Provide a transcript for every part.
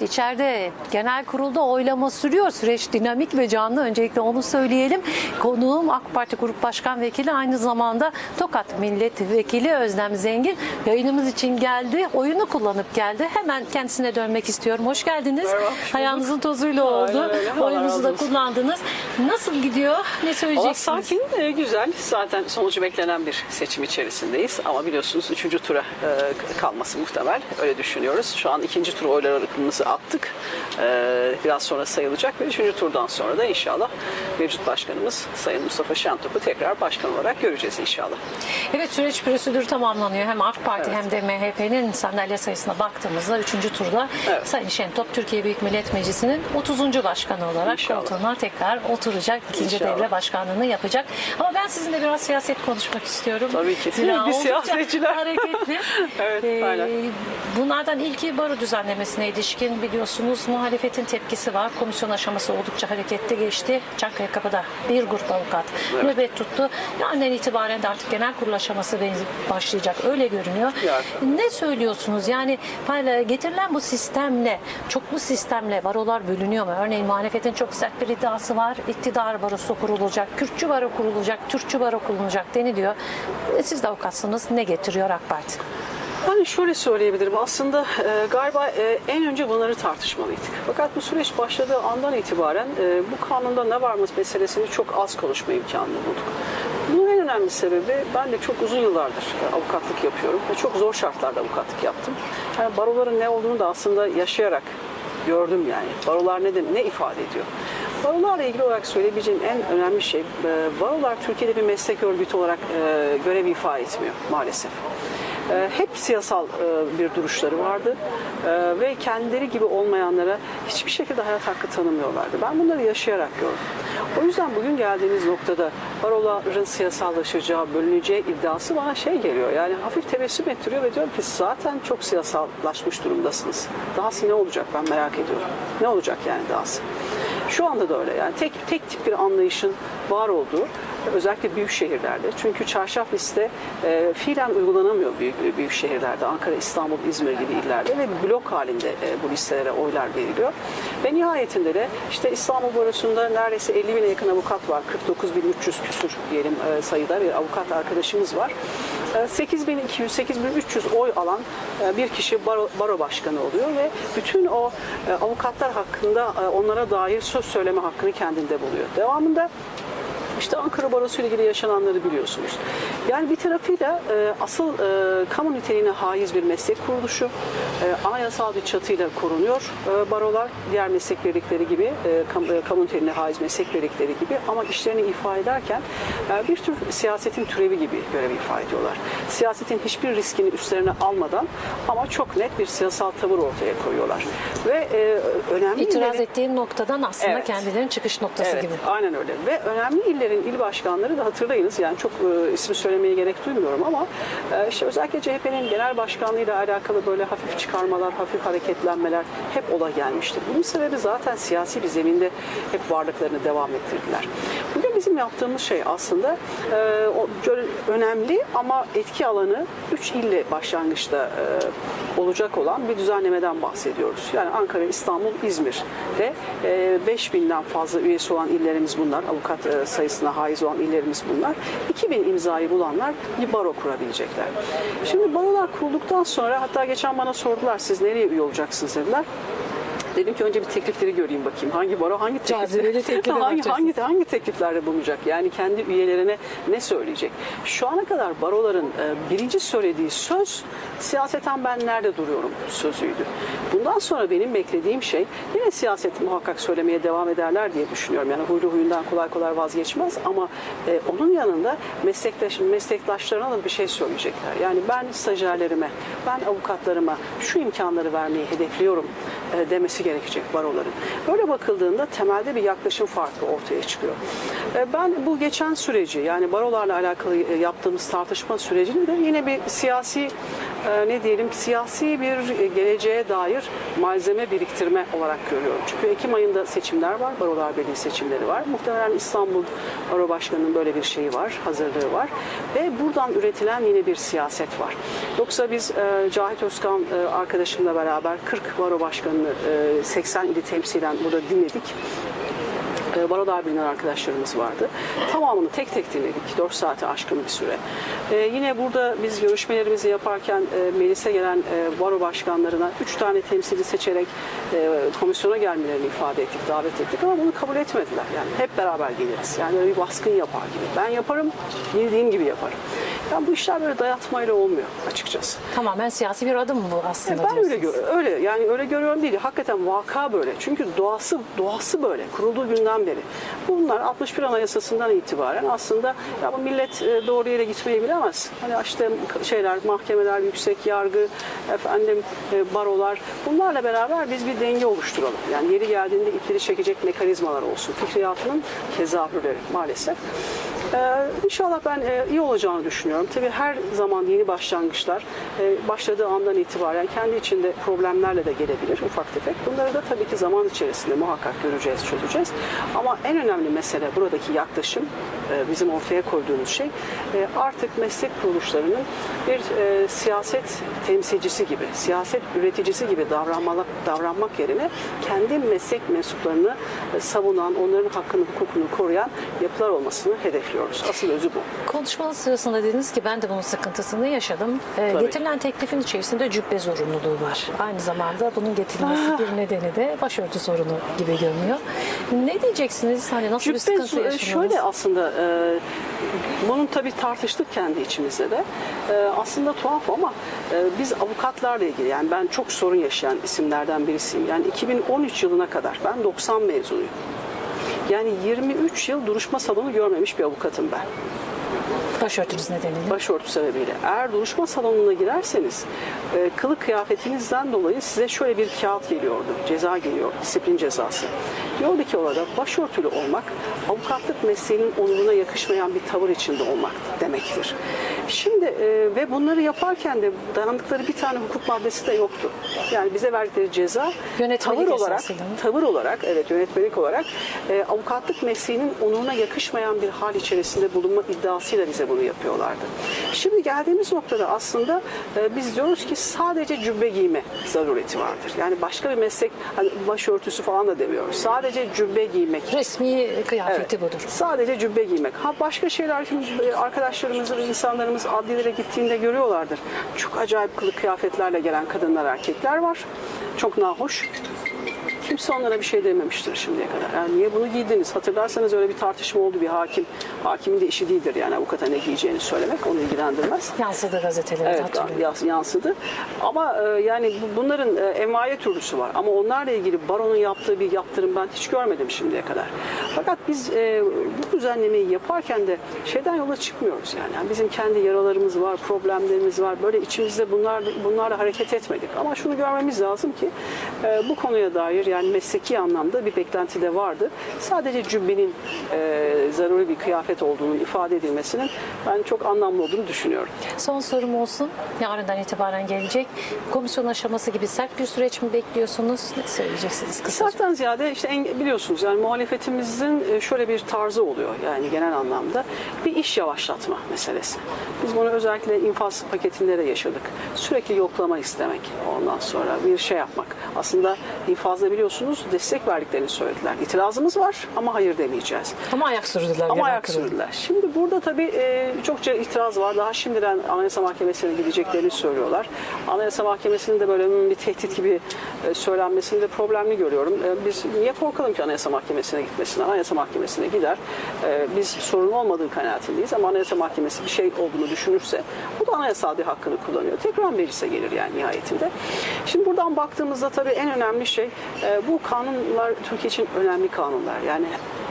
İçeride genel kurulda oylama sürüyor. Süreç dinamik ve canlı. Öncelikle onu söyleyelim. Konuğum AK Parti Grup Başkan Vekili aynı zamanda Tokat Milletvekili Özlem Zengin yayınımız için geldi. Oyunu kullanıp geldi. Hemen kendisine dönmek istiyorum. Hoş geldiniz. Merhaba, hoş bulduk. Ayağınızın tozuyla oldu. Aynen öyle. Oyunuzu da kullandınız. Nasıl gidiyor? Ne Valla söyleyeceksiniz? sakin, e, güzel. Zaten sonucu beklenen bir seçim içerisindeyiz. Ama biliyorsunuz üçüncü tura e, kalması muhtemel. Öyle düşünüyoruz. Şu an ikinci tur oylarımızı attık. E, biraz sonra sayılacak ve üçüncü turdan sonra da inşallah mevcut başkanımız Sayın Mustafa Şentop'u tekrar başkan olarak göreceğiz inşallah. Evet süreç prosedürü tamamlanıyor. Hem AK Parti Evet. hem de MHP'nin sandalye sayısına baktığımızda 3. turda Evet. Sayın Şentop Türkiye Büyük Millet Meclisi'nin 30. başkanı olarak İnşallah. koltuğuna tekrar oturacak. ikinci İnşallah. devre başkanlığını yapacak. Ama ben sizinle biraz siyaset konuşmak istiyorum. Tabii ki. Zira Biz siyasetçiler. hareketli. Evet, Ee, aynen. Bunlardan ilki baro düzenlemesine ilişkin biliyorsunuz muhalefetin tepkisi var. Komisyon aşaması oldukça hareketli geçti. Çankaya Kapı'da bir grup avukat Evet. nöbet tuttu. Yarından itibaren de artık genel kurul aşaması başlayacak. Öyle görünüyor. Yarın. Ne söylüyorsunuz? Yani getirilen bu sistemle, çoklu sistemle barolar bölünüyor mu? Örneğin muhalefetin çok sert bir iddiası var. İktidar barosu kurulacak, Kürtçü baro kurulacak, Türkçü baro kurulacak deniliyor. E, Siz de avukatsınız. Ne getiriyor AK Parti? Ben şöyle söyleyebilirim. Aslında e, galiba e, en önce bunları tartışmalıydık. Fakat bu süreç başladığı andan itibaren e, bu kanunda ne var mı meselesini çok az konuşma imkanı bulduk. Bunun en önemli sebebi ben de çok uzun yıllardır avukatlık yapıyorum ve çok zor şartlarda avukatlık yaptım. Yani baroların ne olduğunu da aslında yaşayarak gördüm yani. Barolar ne, de, ne ifade ediyor? Barolarla ilgili olarak söyleyebileceğim en önemli şey, e, barolar Türkiye'de bir meslek örgütü olarak e, görev ifa etmiyor maalesef. E, hep siyasal e, bir duruşları vardı E, ve kendileri gibi olmayanlara hiçbir şekilde hayat hakkı tanımıyorlardı. Ben bunları yaşayarak gördüm. O yüzden bugün geldiğimiz noktada baroların siyasallaşacağı, bölüneceği iddiası bana şey geliyor. Yani hafif tebessüm ettiriyor ve diyorum ki zaten çok siyasallaşmış durumdasınız. Dahası ne olacak ben merak ediyorum. Ne olacak yani dahası? Şu anda da öyle yani tek tek tip bir anlayışın var olduğu özellikle büyük şehirlerde. Çünkü çarşaf liste e, fiilen uygulanamıyor büyük, büyük şehirlerde. Ankara, İstanbul, İzmir gibi illerde ve blok halinde e, bu listelere oylar veriliyor. Ve nihayetinde de işte İstanbul Barosu'nda neredeyse 50 bine yakın avukat var. 49.300 küsur diyelim e, sayıda bir avukat arkadaşımız var. E, 8200, 8300 oy alan e, bir kişi baro, baro başkanı oluyor ve bütün o e, avukatlar hakkında e, onlara dair söz söyleme hakkını kendinde buluyor. Devamında işte Ankara Barosu ile ilgili yaşananları biliyorsunuz. Yani bir tarafıyla e, asıl e, kamu niteliğine haiz bir meslek kuruluşu, e, anayasal bir çatıyla korunuyor e, barolar, diğer meslek birlikleri gibi, e, kam, e, kamu niteliğine haiz meslek birlikleri gibi ama işlerini ifa ederken e, bir tür siyasetin türevi gibi görev ifa ediyorlar. Siyasetin hiçbir riskini üstlerine almadan ama çok net bir siyasal tavır ortaya koyuyorlar. Ve e, önemli İtiraz illerin- ettiğin noktadan aslında Evet. kendilerinin çıkış noktası Evet, gibi. aynen öyle. Ve önemli illerin il başkanları da hatırlayınız. Yani çok e, isim söylemeye gerek duymuyorum ama e, işte özellikle CHP'nin genel başkanlığıyla alakalı böyle hafif çıkarmalar, hafif hareketlenmeler hep ola gelmiştir. Bunun sebebi zaten siyasi bir zeminde hep varlıklarını devam ettirdiler. Bugün bizim yaptığımız şey aslında e, önemli ama etki alanı 3 ille başlangıçta e, olacak olan bir düzenlemeden bahsediyoruz. Yani Ankara, İstanbul, İzmir'de e, 5000'den fazla üyesi olan illerimiz bunlar. Avukat e, sayısına haiz olan illerimiz bunlar. 2000 imzayı bulanlar bir baro kurabilecekler. Şimdi barolar kurulduktan sonra hatta geçen bana sordular siz nereye üye olacaksınız dediler. Dedim ki önce bir teklifleri göreyim bakayım. Hangi baro hangi teklifleri, teklife hangi, hangi, hangi tekliflerde bulunacak? Yani kendi üyelerine ne söyleyecek? Şu ana kadar baroların e, birinci söylediği söz siyaseten ben nerede duruyorum sözüydü. Bundan sonra benim beklediğim şey yine siyaset muhakkak söylemeye devam ederler diye düşünüyorum. Yani huylu huyundan kolay kolay vazgeçmez ama e, onun yanında meslektaş, meslektaşlarına da bir şey söyleyecekler. Yani ben stajyerlerime, ben avukatlarıma şu imkanları vermeyi hedefliyorum e, demesi gerekecek baroların. Böyle bakıldığında temelde bir yaklaşım farkı ortaya çıkıyor. E, Ben bu geçen süreci yani barolarla alakalı e, yaptığımız tartışma sürecini de yine bir siyasi ne diyelim siyasi bir e, geleceğe dair malzeme biriktirme olarak görüyorum. Çünkü Ekim ayında seçimler var, Barolar Birliği seçimleri var. Muhtemelen İstanbul Baro Başkanı'nın böyle bir şeyi var, hazırlığı var. Ve buradan üretilen yine bir siyaset var. Yoksa biz e, Cahit Özkan e, arkadaşımla beraber 40 Baro Başkanı'nı e, 80 ili temsilen burada dinledik. E, Barolar Birliği'nden arkadaşlarımız vardı. Tamamını tek tek dinledik. 4 saate aşkın bir süre. E, yine burada biz görüşmelerimizi yaparken e, meclise gelen e, baro başkanlarına 3 tane temsilci seçerek e, komisyona gelmelerini ifade ettik, davet ettik ama bunu kabul etmediler. Yani hep beraber geliriz. Yani bir baskın yapar gibi. Ben yaparım, bildiğim gibi yaparım. Yani bu işler böyle dayatmayla olmuyor açıkçası. Tamamen siyasi bir adım bu aslında Ben öyle diyorsunuz. gör- öyle yani öyle görüyorum değil. Hakikaten vaka böyle. Çünkü doğası doğası böyle. Kurulduğu günden beri. Bunlar 61 Anayasası'ndan itibaren aslında ya bu millet e, doğru yere gitmeyi bilemez. Hani işte şeyler mahkemeler, yüksek yargı, efendim e, barolar bunlarla beraber biz bir denge oluşturalım. Yani yeri geldiğinde ipleri çekecek mekanizmalar olsun. Fikriyatının tezahürleri maalesef. Ee, inşallah ben e, iyi olacağını düşünüyorum. Tabii her zaman yeni başlangıçlar e, başladığı andan itibaren kendi içinde problemlerle de gelebilir ufak tefek. Bunları da tabii ki zaman içerisinde muhakkak göreceğiz, çözeceğiz. Ama en önemli mesele buradaki yaklaşım, e, bizim ortaya koyduğumuz şey e, artık meslek kuruluşlarının bir siyaset temsilcisi gibi, siyaset üreticisi gibi davranmak, davranmak yerine kendi meslek mensuplarını savunan, onların hakkını, hukukunu koruyan yapılar olmasını hedefliyoruz. Asıl özü bu. Konuşmanız sırasında dediniz ki ben de bunun sıkıntısını yaşadım. Tabii. getirilen teklifin içerisinde cübbe zorunluluğu var. Aynı zamanda bunun getirilmesi Ah. bir nedeni de başörtü sorunu gibi görünüyor. Ne diyeceksiniz? Hani nasıl bir Cübbe sıkıntı zo- yaşadınız? şöyle aslında e, bunun tabii tartıştık kendi içimizde de. E, aslında tuhaf ama e, biz avukatlarla ilgili yani ben çok sorun yaşayan isimlerden birisiyim. Yani 2013 yılına kadar ben 90 mezunuyum. Yani 23 yıl duruşma salonu görmemiş bir avukatım ben Başörtünüz nedeniyle. başörtü sebebiyle. Eğer duruşma salonuna girerseniz e, kılık kıyafetinizden dolayı size şöyle bir kağıt geliyordu. Ceza geliyor. Disiplin cezası. Diyordu ki orada başörtülü olmak avukatlık mesleğinin onuruna yakışmayan bir tavır içinde olmak demektir. Şimdi e, ve bunları yaparken de dayandıkları bir tane hukuk maddesi de yoktu. Yani bize verdikleri ceza Yönetmelik tavır olarak tavır olarak evet yönetmelik olarak e, avukatlık mesleğinin onuruna yakışmayan bir hal içerisinde bulunma iddiasıyla bize bunu yapıyorlardı. Şimdi geldiğimiz noktada aslında e, biz diyoruz ki sadece cübbe giyme zarureti vardır. Yani başka bir meslek hani başörtüsü falan da demiyoruz. Sadece cübbe giymek Resmi kıyafeti budur. Sadece cübbe giymek. Ha başka şeyler şimdi e, arkadaşlarımız, insanlarımız adlilere gittiğinde görüyorlardır. Çok acayip kılık kıyafetlerle gelen kadınlar, erkekler var. Çok nahoş. Kimse onlara bir şey dememiştir şimdiye kadar. Yani niye bunu giydiniz? Hatırlarsanız öyle bir tartışma oldu bir hakim. Hakimin de işi değildir yani avukata ne giyeceğini söylemek onu ilgilendirmez. Yansıdı gazetelerde Evet hatırlıyorum. yansıdı. Ama e, yani bu- bunların e, envai türlüsü var. Ama onlarla ilgili baronun yaptığı bir yaptırım ben hiç görmedim şimdiye kadar. Fakat biz e, bu düzenlemeyi yaparken de şeyden yola çıkmıyoruz yani. Yani bizim kendi yaralarımız var, problemlerimiz var. Böyle içimizde bunlar bunlarla hareket etmedik. Ama şunu görmemiz lazım ki e, bu konuya dair yani mesleki anlamda bir beklenti de vardı. Sadece cübbenin e, zaruri bir kıyafet olduğunun ifade edilmesinin ben çok anlamlı olduğunu düşünüyorum. Son sorum olsun. Yarından itibaren gelecek. Komisyon aşaması gibi sert bir süreç mi bekliyorsunuz? Ne söyleyeceksiniz kısaca? Sertten ziyade işte en- biliyorsunuz yani muhalefetimizin e, şöyle bir tarzı oluyor yani genel anlamda bir iş yavaşlatma meselesi. Biz bunu özellikle infaz paketinde de yaşadık. Sürekli yoklama istemek ondan sonra bir şey yapmak. Aslında infazda biliyorsunuz destek verdiklerini söylediler. İtirazımız var ama hayır demeyeceğiz. Ama ayak sürdüler. Ama ayak kurulu. sürdüler. Şimdi burada tabii e, çokça itiraz var. Daha şimdiden Anayasa Mahkemesi'ne gideceklerini söylüyorlar. Anayasa Mahkemesi'nin de böyle hmm, bir tehdit gibi e, söylenmesini de problemli görüyorum. E, biz niye korkalım ki Anayasa Mahkemesi'ne gitmesine? Anayasa Mahkemesi'ne gider. E, biz sorun olmadığı kanaatindeyiz ama Anayasa Mahkemesi bir şey olduğunu düşünürse bu da anayasal bir hakkını kullanıyor. Tekrar meclise gelir yani nihayetinde. Şimdi buradan baktığımızda tabii en önemli şey e, bu kanunlar Türkiye için önemli kanunlar. Yani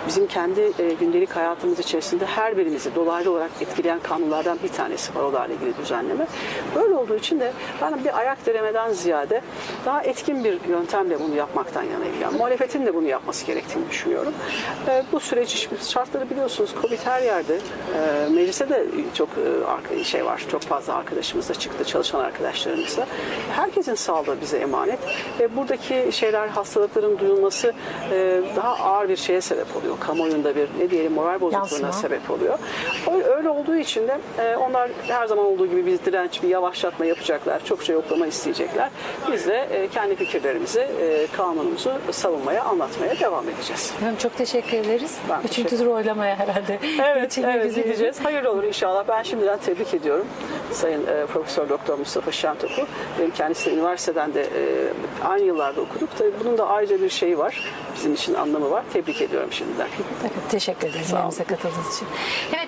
bizim kendi e, gündelik hayatımız içerisinde her birimizi dolaylı olarak etkileyen kanunlardan bir tanesi barolarla ilgili düzenleme. Böyle olduğu için de ben bir ayak diremeden ziyade daha etkin bir yöntemle bunu yapmaktan yanayım. Yani muhalefetin de bunu yapması gerektiğini düşünüyorum. E, bu süreç şartları biliyorsunuz Covid her yerde. E, meclise de çok e, şey var. Çok fazla arkadaşımız da çıktı. Çalışan arkadaşlarımız da. Herkesin sağlığı bize emanet. Ve buradaki şeyler hastalıkların duyulması e, daha ağır bir şeye sebep oluyor. Kamuoyunda bir ne diyelim moral bozukluğuna Yansıma. sebep oluyor. Öyle, öyle olduğu için de e, onlar her zaman olduğu gibi bir direnç, bir yavaşlatma yapacaklar. Çokça yoklama isteyecekler. Biz de e, kendi fikirlerimizi, e, kanunumuzu savunmaya, anlatmaya devam edeceğiz. Efendim çok teşekkür ederiz. Ben Üçüncü teşekkür- tur oylamaya herhalde. Evet, evet gideceğiz. Hayırlı olur inşallah. Ben şimdiden tebrik ediyorum Sayın e, Profesör Doktor Mustafa Şentop'u. Benim kendisi üniversiteden de e, aynı yıllarda okuduk. Tabii bunun da ayrıca bir şeyi var. Bizim için anlamı var. Tebrik ediyorum şimdiden. Evet, teşekkür ederiz Sağ olun. katıldığınız için. Evet